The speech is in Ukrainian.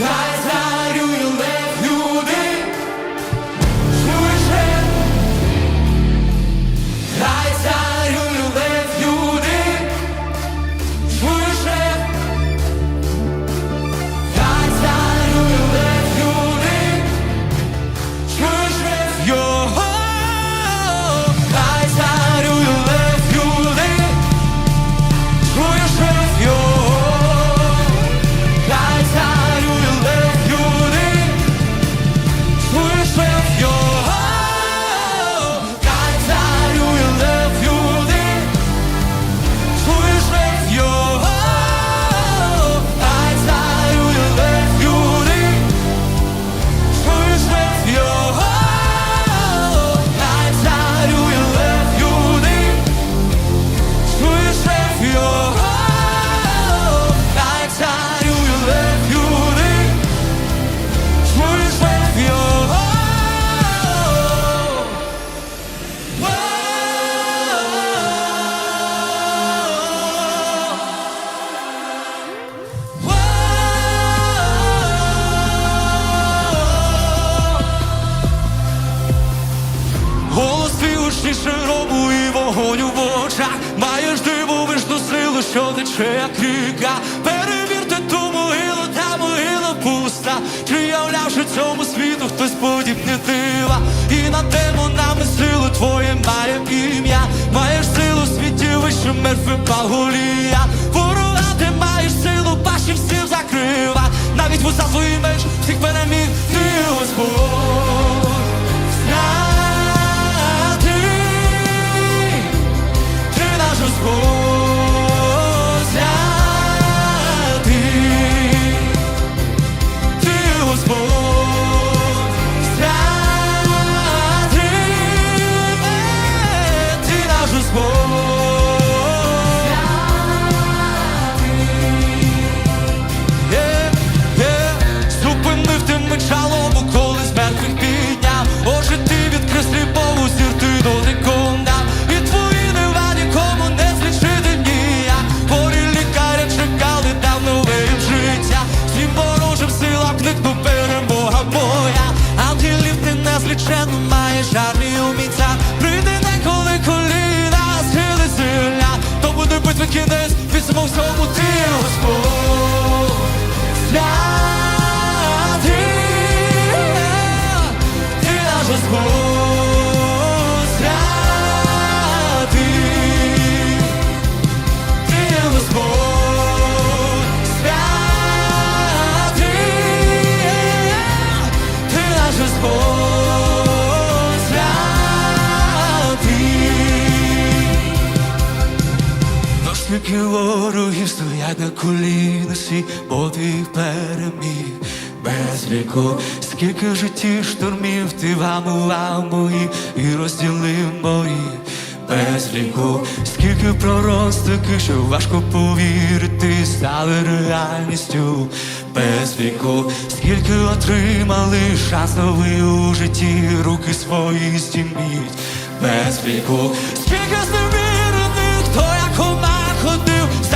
God тече ріка. Перевірте ту могилу, та могила пуста. Чи являвши цьому світу хтось подібне дива? І над демонами силу твоє має ім'я. Маєш силу світі вище мертвим паголія. Ворога ти маєш силу, паші всім закрива. Навіть вуса твої меч всіх переміг, ти Господь. Незліченно маєш армію міця. Прийди не коли коліна, сили сильня. То буде битва кінець, візьмо всьому ти, Скільки ворогів стоять на коліна всі, бо ти переміг. Без віку, скільки в житті штурмів ти вамував мої і розділив мої. Без віку, скільки пророцтв таких, що важко повірити, стали реальністю. Без віку, скільки отримали шанс новий у житті, руки свої здіміть без віку, скільки зневірених, хто як у could do.